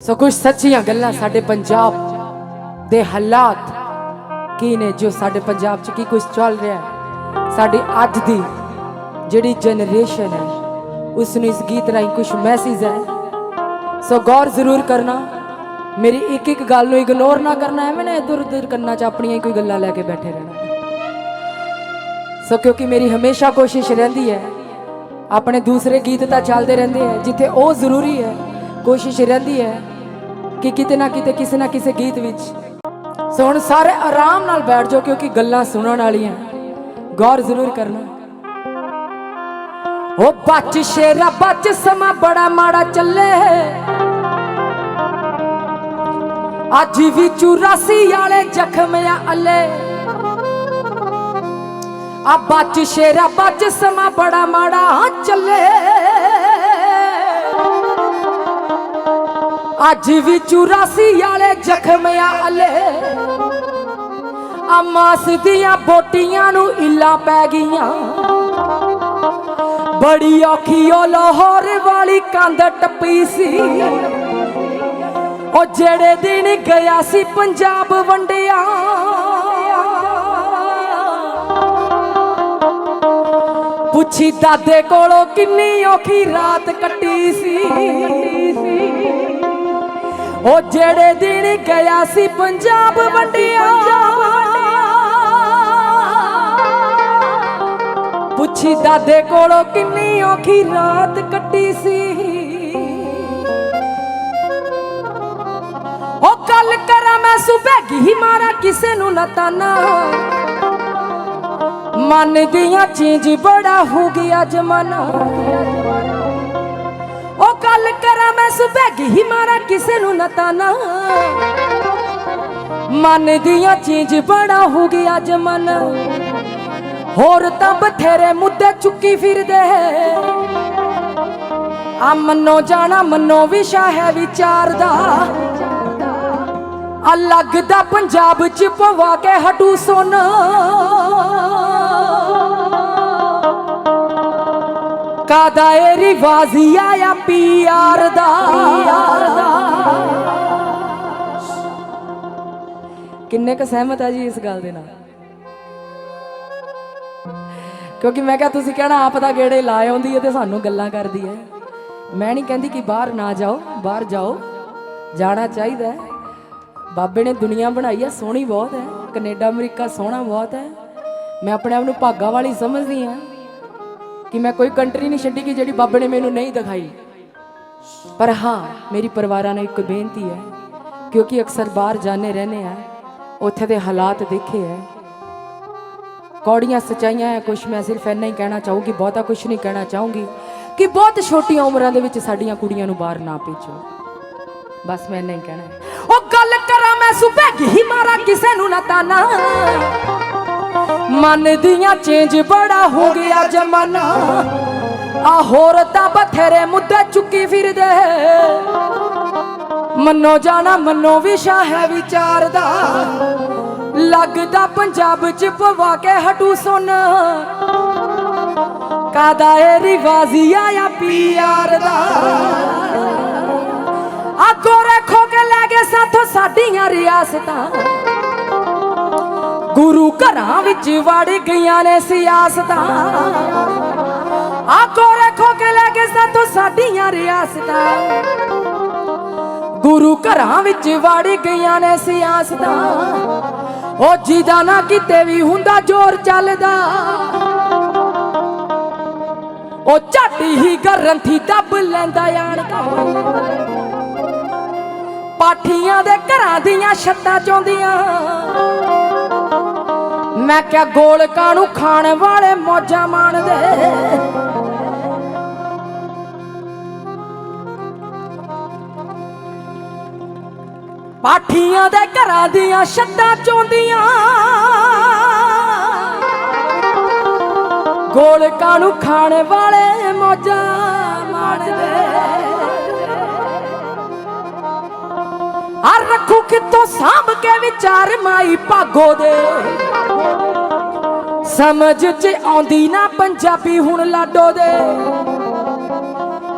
ਸੋ ਕੁਝ ਸੱਚੀਆਂ ਗੱਲਾਂ ਸਾਡੇ ਪੰਜਾਬ ਦੇ ਹਾਲਾਤ ਕੀ ਨੇ, ਜੋ ਸਾਡੇ ਪੰਜਾਬ 'ਚ ਕੀ ਕੁਝ ਚੱਲ ਰਿਹਾ ਹੈ। ਸਾਡੀ ਅੱਜ ਦੀ ਜਿਹੜੀ ਜਨਰੇਸ਼ਨ ਹੈ ਉਸ ਨੂੰ ਇਸ ਗੀਤ ਰਾਹੀਂ ਕੁਝ ਮੈਸੇਜ ਹੈ। ਸੋ ਗੌਰ ਜ਼ਰੂਰ ਕਰਨਾ, ਮੇਰੀ ਇੱਕ ਇੱਕ ਗੱਲ ਨੂੰ ਇਗਨੋਰ ਨਾ ਕਰਨਾ, ਐਵੇਂ ਨਾ ਇਧਰ ਉਧਰ ਕੰਨਾਂ 'ਚ ਆਪਣੀਆਂ ਕੋਈ ਗੱਲਾਂ ਲੈ ਕੇ ਬੈਠੇ ਰਹਿਣਾ। ਸੋ ਕਿਉਂਕਿ ਮੇਰੀ ਹਮੇਸ਼ਾ ਕੋਸ਼ਿਸ਼ ਰਹਿੰਦੀ ਹੈ, ਆਪਣੇ ਦੂਸਰੇ ਗੀਤ ਤਾਂ ਚੱਲਦੇ ਰਹਿੰਦੇ ਹੈ, ਜਿੱਥੇ ਉਹ ਜ਼ਰੂਰੀ ਹੈ, ਕੋਸ਼ਿਸ਼ ਰਹਿੰਦੀ ਹੈ ਕਿ ਕਿਤੇ ਨਾ ਕਿਤੇ, ਕਿਸੇ ਨਾ ਕਿਸੇ ਗੀਤ ਵਿੱਚ। ਸੋ ਹੁਣ ਸਾਰੇ ਆਰਾਮ ਨਾਲ ਬੈਠ ਜਾਓ, ਕਿਉਂਕਿ ਗੱਲਾਂ ਸੁਣਨ ਵਾਲੀਆਂ। ਗੌਰ ਜ਼ਰੂਰ ਕਰਨਾ। ਉਹ ਬੱਚ ਸ਼ੇਰਾ, ਬੱਚ ਸਮਾਂ ਬੜਾ ਮਾੜਾ ਚੱਲੇ। ਅੱਜ ਵੀ 84 ਵਾਲੇ ਜ਼ਖਮ ਅੱਲੇ। ਆ ਬੱਚ ਸ਼ੇਰਾ, ਬੱਚ ਸਮਾਂ ਬੜਾ ਮਾੜਾ ਚੱਲੇ। ਅੱਜ ਵੀ 84 ਵਾਲੇ ਜ਼ਖਮ ਆ ਆ ਮਾਸ ਦੀਆਂ ਬੋਟੀਆਂ ਨੂੰ ਇੱਲਾਂ ਪੈ ਗਈਆਂ। ਬੜੀ ਔਖੀ ਉਹ ਲਾਹੌਰ ਵਾਲੀ ਕੰਧ ਟੱਪੀ ਸੀ। ਉਹ ਜਿਹੜੇ ਦਿਨ ਗਿਆ ਸੀ ਪੰਜਾਬ ਵੰਡਿਆ। ਪੁੱਛੀ ਦਾਦੇ ਕੋਲੋਂ ਕਿੰਨੀ ਔਖੀ ਰਾਤ ਕੱਟੀ ਸੀ। ਉਹ ਜਿਹੜੇ ਦਿਨ ਗਿਆ ਸੀ ਪੰਜਾਬ ਵੰਡਿਆ। ਪੁੱਛੀ ਦਾਦੇ ਕੋਲੋਂ ਕਿੰਨੀ ਔਖੀ ਰਾਤ ਕੱਟੀ ਸੀ। ਉਹ ਗੱਲ ਕਰਾਂ ਮੈਂ ਸੁਬਹ ਹੀ ਮਾਰਾ, ਕਿਸੇ ਨੂੰ ਨਾ ਤਾਨਾ। ਮਨ ਦੀਆਂ ਚੀਜ਼ ਬੜਾ ਹੋ ਗਿਆ ਜਮਾਨਾ। ਉਹ ਗੱਲ ਕਰਾਂ ਮੈਂ ਸੁਬਹ ਹੀ ਮਾਰਾ ਕਿਸੇ ਨੂੰ ਨਾ ਤਾਨਾ। ਮਨ ਦੀਆਂ ਚੀਜ਼ ਬੜਾ ਹੋ ਗਿਆ ਜਮਾਨਾ ਹੋਰ ਤਾਂ ਬਥੇਰੇ ਮੁੱਦੇ ਚੁੱਕੀ ਫਿਰਦੇ ਆ ਮੰਨੋ ਜਾਣਾ, ਮੰਨੋ ਵਿਸ਼ਾ ਹੈ ਵਿਚਾਰ ਦਾ। ਅਲੱਗ ਦਾ ਪੰਜਾਬ ਚ ਪਵਾ ਕੇ ਹਟੂ ਸੋਨਾ। ਕਾਦਾ ਏ ਰਿਵਾਜ਼ੀ ਆਇਆ ਪੀਆਰ ਦਾ? ਕਿੰਨੇ ਕ ਸਹਿਮਤ ਆ ਜੀ ਇਸ ਗੱਲ ਦੇ ਨਾਲ? ਕਿਉਂਕਿ ਮੈਂ ਕਿਹਾ ਤੁਸੀਂ ਕਹਿਣਾ ਆਪ ਦਾ ਗੇੜੇ ਲਾ ਆਉਂਦੀ ਹੈ ਤੇ ਸਾਨੂੰ ਗੱਲਾਂ ਕਰਦੀ ਹੈ। ਮੈਂ ਨਹੀਂ ਕਹਿੰਦੀ ਕਿ ਬਾਹਰ ਨਾ ਜਾਓ ਬਾਹਰ ਜਾਓ। ਜਾਣਾ ਚਾਹੀਦਾ ਹੈ। ਬਾਬੇ ਨੇ ਦੁਨੀਆ ਬਣਾਈ ਹੈ ਸੋਹਣੀ ਬਹੁਤ ਹੈ। ਕੈਨੇਡਾ ਅਮਰੀਕਾ ਸੋਹਣਾ ਬਹੁਤ ਹੈ। ਮੈਂ ਆਪਣੇ ਆਪ ਨੂੰ ਭਾਗਾ ਵਾਲੀ ਸਮਝਦੀ ਹਾਂ। ਕਿ ਮੈਂ ਕੋਈ ਕੰਟਰੀ ਨਹੀਂ ਛੱਡੀ ਕਿ ਜਿਹੜੀ ਬੱਬ ਨੇ ਮੈਨੂੰ ਨਹੀਂ ਦਿਖਾਈ। ਪਰ ਹਾਂ, ਮੇਰੀ ਪਰਿਵਾਰਾਂ ਨੂੰ ਇੱਕ ਬੇਨਤੀ ਹੈ, ਕਿਉਂਕਿ ਅਕਸਰ ਬਾਹਰ ਜਾਣੇ ਰਹਨੇ ਆ, ਉੱਥੇ ਦੇ ਹਾਲਾਤ ਦੇਖੇ ਹੈ ਕੌੜੀਆਂ ਸਚਾਈਆਂ ਹੈ ਕੁਛ ਮੈਂ ਸਿਰਫ ਇੰਨਾ ਹੀ ਕਹਿਣਾ ਚਾਹੂੰਗੀ, ਬਹੁਤਾ ਕੁਛ ਨਹੀਂ ਕਹਿਣਾ ਚਾਹੂੰਗੀ, ਕਿ ਬਹੁਤ ਛੋਟੀਆਂ ਉਮਰਾਂ ਦੇ ਵਿੱਚ ਸਾਡੀਆਂ ਕੁੜੀਆਂ ਨੂੰ ਬਾਹਰ ਨਾ ਭੇਜੋ। ਬਸ ਮੈਂ ਇੰਨਾ ਹੀ ਕਹਿਣਾ ਉਹ ਗੱਲ ਕਰਾਂ ਮੈਂ, ਸੁਬਹ ਹੀ ਮਾਰਾ ਕਿਸੇ ਨੂੰ ਨਾ ਤਾਨਾ। ਮਨ ਦੀਆਂ ਚੇਂਜ ਬੜਾ ਹੋ ਗਿਆ ਜਮਾਨਾ। ਆ ਹੋਰ ਤਾਂ ਬਥੇਰੇ ਮੁੱਦੇ ਚੁੱਕੀ ਫਿਰਦੇ। ਮੰਨੋ ਜਾਣਾ, ਮੰਨੋ ਵਿਸ਼ਾ ਹੈ ਵਿਚਾਰ ਦਾ। ਲੱਗਦਾ ਪੰਜਾਬ ਚ ਪਵਾ ਕੇ ਹਟੂ ਸੁਣ। ਕਾਦਾ ਏ ਰਿਵਾਜ਼ੀ ਆਇਆ ਪੀਆਰ ਦਾ। ਆ ਗੋਰੇ ਖੋ ਕੇ ਲੈ ਗਏ ਸਾਥੋਂ ਸਾਡੀਆਂ ਰਿਆਸਤਾਂ। ਗੁਰੂ ਘਰਾਂ ਵਿੱਚ ਵੜ ਗਈਆਂ ਨੇ ਸਿਆਸਤਾਂ। ਆ ਗੋਰੇ ਕੇ ਲੈ ਗਏ ਸਾਥੋਂ ਸਾਡੀਆਂ ਰਿਆਸਤਾਂ। ਗੁਰੂ ਘਰਾਂ ਵਿੱਚ ਵੜ ਗਈਆਂ ਨੇ ਸਿਆਸਤਾਂ। ਉਹ ਜਿਹਦਾ ਨਾ ਕਿਤੇ ਵੀ ਹੁੰਦਾ ਜ਼ੋਰ ਚੱਲਦਾ। ਉਹ ਝੱਟ ਹੀ ਗਰੰਥੀ ਦੱਬ ਲੈਂਦਾ ਆਣ ਪਾਠੀਆਂ ਦੇ ਘਰਾਂ ਦੀਆਂ ਛੱਤਾਂ ਚੋਂਦੀਆਂ। ਮੈਂ ਕਿਹਾ ਗੋਲਕਾਂ ਨੂੰ ਖਾਣ ਵਾਲੇ ਮੌਜਾਂ ਮਾਣਦੇ ਪਾਠੀਆਂ ਦੇ ਘਰਾਂ ਦੀਆਂ ਛੱਤਾਂ ਚੋਂਦੀਆਂ। ਗੋਲਕਾਂ ਨੂੰ ਖਾਣ ਵਾਲੇ ਮੌਜਾਂ ਮਾਣਦੇ ਆ ਰੱਖੂ ਕਿਤੋਂ ਸਾਂਭ ਕੇ ਵਿਚਾਰ ਮਾਈ ਭਾਗੋ ਦੇ। ਸਮਝ ਚ ਆਉਂਦੀ ਨਾ ਪੰਜਾਬੀ ਹੁਣ ਲਾਡੋ ਦੇ।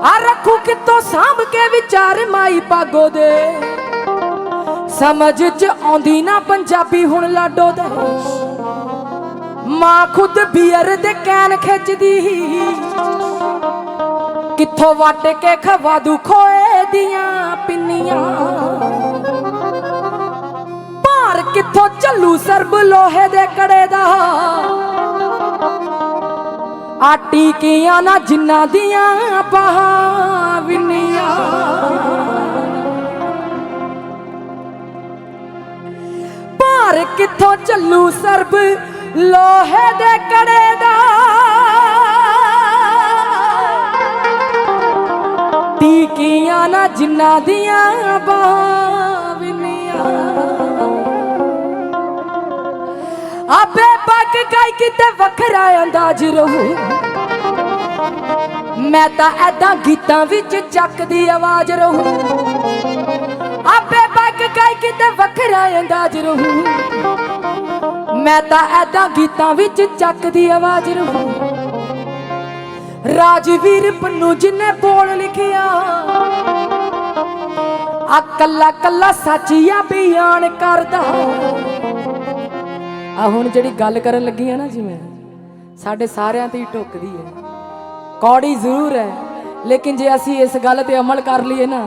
ਆ ਰੱਖੂ ਕਿਤੋਂ ਸਾਂਭ ਕੇ ਵਿਚਾਰ ਮਾਈ ਪਾਗੋ ਦੇ। ਸਮਝ ਚ ਆਉਂਦੀ ਨਾ ਪੰਜਾਬੀ ਹੁਣ ਲਾਡੋ ਦੇ। ਮਾਂ ਖੁਦ ਬੀਅਰ ਦੇ ਕੈਨ ਖਿੱਚਦੀ। ਕਿੱਥੋਂ ਵੱਟ ਕੇ ਖਵਾ ਦੂ ਖੋਏ ਦੀਆਂ ਪਿੰਨੀਆਂ। ਭਾਰ ਕਿੱਥੋਂ ਚੱਲੂ ਸਰਬ ਲੋਹੇ ਦੇ ਕੜੇ ਦਾ। ਆ ਟੀਕੀਆਂ ਨਾ ਜਿੰਨਾ ਦੀਆਂ ਬਾਹਾਂ ਭਾਰ ਕਿੱਥੋਂ ਚੱਲੂ ਸਰਬ ਲੋਹੇ ਦੇ ਕੜੇ ਦਾ? ਟੀਕੀਆਂ ਨਾ ਜਿੰਨਾ ਦੀਆਂ ਬਾਵਨੀਆਂ ਆਪੇ ਪੱਕ ਗਈ ਕਿਤੇ ਵੱਖਰਾ ਅੰਦਾਜ਼ ਰਹੂ। ਮੈਂ ਤਾਂ ਐਦਾਂ ਗੀਤਾਂ ਵਿੱਚ ਚੱਕਦੀ ਆਵਾਜ਼ ਰਹੂ। ਆਪੇ ਪੱਕ ਗਈ ਕਿਤੇ ਵੱਖਰਾ ਅੰਦਾਜ਼ ਰਹੂ। ਮੈਂ ਤਾਂ ਐਦਾਂ ਗੀਤਾਂ ਵਿੱਚ ਚੱਕਦੀ ਆਵਾਜ਼ ਰਹੂ। ਰਾਜਵੀਰ ਪੰਨੂ ਜਿਨੇ ਬੋਲ ਲਿਖਿਆ। ਆ ਕੱਲਾ ਕੱਲਾ ਸੱਚੀਆ ਬਿਆਨ ਕਰਦਾ। ਆ ਹੁਣ ਜਿਹੜੀ ਗੱਲ ਕਰਨ ਲੱਗੀ ਆ ਨਾ ਜਿਵੇਂ, ਸਾਡੇ ਸਾਰਿਆਂ ਤੇ ਹੀ ਟੁੱਕਦੀ ਹੈ। ਕੌੜੀ ਜ਼ਰੂਰ ਹੈ, ਲੇਕਿਨ ਜੇ ਅਸੀਂ ਇਸ ਗੱਲ ਤੇ ਅਮਲ ਕਰ ਲਈਏ ਨਾ,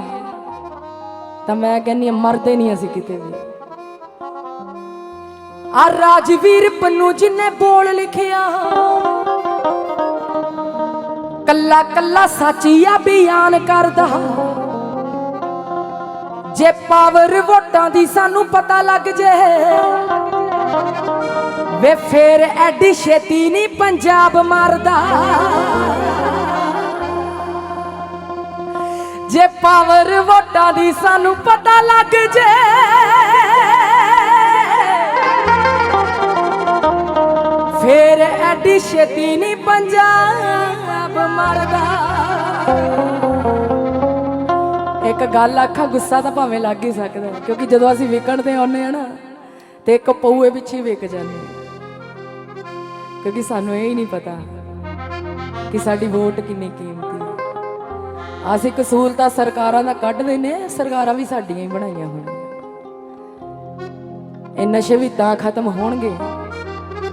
ਤਾਂ ਮੈਂ ਕਹਿੰਨੀ ਹਾਂ, ਮਰਦੇ ਨਹੀਂ ਅਸੀਂ ਕਿਤੇ ਵੀ। ਆ ਰਾਜਵੀਰ ਪੰਨੂ ਜਿਨੇ ਬੋਲ ਲਿਖਿਆ, ਕੱਲਾ ਕੱਲਾ ਸੱਚੀਆ ਬਿਆਨ ਕਰਦਾ। ਜੇ ਪਾਵਰ ਵੋਟਾਂ ਦੀ ਸਾਨੂੰ ਪਤਾ ਲੱਗ ਜੇ ਵੇ ਫੇਰ ਐਡੀ ਛੇਤੀ ਨਹੀਂ ਪੰਜਾਬ ਮਰਦਾ। ਜੇ ਪਾਵਰ ਵੋਟਾਂ ਦੀ ਸਾਨੂੰ ਪਤਾ ਲੱਗ ਜੇ। ਫੇਰ ਐਡੀ ਛੇਤੀ ਨਹੀਂ ਪੰਜਾਬ ਮਰਦਾ। ਇੱਕ ਗੱਲ ਆਖਾ ਗੁੱਸਾ ਤਾਂ ਭਾਵੇਂ ਲੱਗ ਹੀ ਸਕਦਾ, ਕਿਉਂਕਿ ਜਦੋਂ ਅਸੀਂ ਵਿਕਣ ਤੇ ਆਉਂਦੇ ਆ ਨਾ ਤੇ ਇੱਕ ਪਊਏ ਪਿੱਛੇ ਹੀ ਵਿਕ ਜਾਂਦੇ ਕਿਉਂਕਿ ਸਾਨੂੰ ਇਹ ਹੀ ਨਹੀਂ ਪਤਾ ਕਿ ਸਾਡੀ ਵੋਟ ਕਿੰਨੀ ਕੀਮਤੀ ਹੈ ਅਸੀਂ ਕਸੂਰ ਤਾਂ ਸਰਕਾਰਾਂ ਦਾ ਕੱਢਦੇ ਨੇ ਸਰਕਾਰਾਂ ਵੀ ਸਾਡੀਆਂ ਹੀ ਬਣਾਈਆਂ ਹੋਈਆਂ। ਇਹ ਨਸ਼ੇ ਵੀ ਤਾਂ ਖਤਮ ਹੋਣਗੇ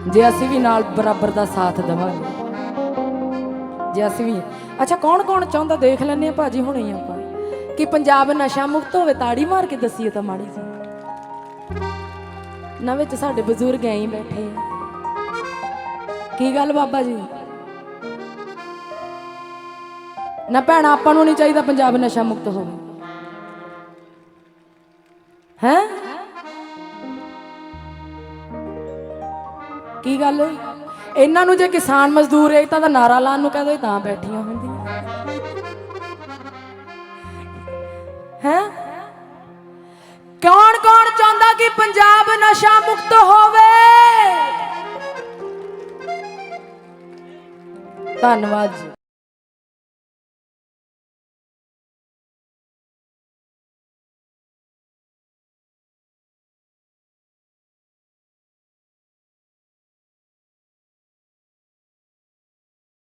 ਜੇ ਅਸੀਂ ਵੀ ਨਾਲ ਬਰਾਬਰ ਦਾ ਸਾਥ ਦੇਵਾਂਗੇ। ਜੇ ਅਸੀਂ ਵੀ ਅੱਛਾ ਕੌਣ ਕੌਣ ਚਾਹੁੰਦਾ? ਦੇਖ ਲੈਣੇ ਆ ਭਾਜੀ ਹੁਣੇ ਹੀ ਆਪਾਂ। ਕਿ ਪੰਜਾਬ ਨਸ਼ਾ ਮੁਕਤ ਹੋਵੇ, ਤਾੜੀ ਮਾਰ ਕੇ ਦਸੀਏ ਤਾਂ ਮਾੜੀ ਜੀ ਨਾ ਵਿੱਚ ਸਾਡੇ ਬਜ਼ੁਰਗ ਐਂ ਹੀ ਬੈਠੇ ਕੀ ਗੱਲ ਬਾਬਾ ਜੀ? ਨਾ ਭੈਣਾ, ਆਪਾਂ ਨੂੰ ਨਹੀਂ ਚਾਹੀਦਾ ਪੰਜਾਬ ਨਸ਼ਾ ਮੁਕਤ ਹੋਵੇ। ਹੈ? ਕੀ ਗੱਲ ਇਹਨਾਂ ਨੂੰ ਜੇ ਕਿਸਾਨ ਮਜ਼ਦੂਰ ਏਕਤਾ ਦਾ ਨਾਰਾ ਲਾਉਣ ਨੂੰ ਕਹਦੇ ਤਾਂ ਬੈਠੀਆਂ ਹੁੰਦੀਆਂ। ਹੈ? ਕੌਣ ਕੌਣ ਚਾਹੁੰਦਾ ਕਿ ਪੰਜਾਬ ਨਸ਼ਾ ਮੁਕਤ ਹੋਵੇ? ਧੰਨਵਾਦ ਜੀ।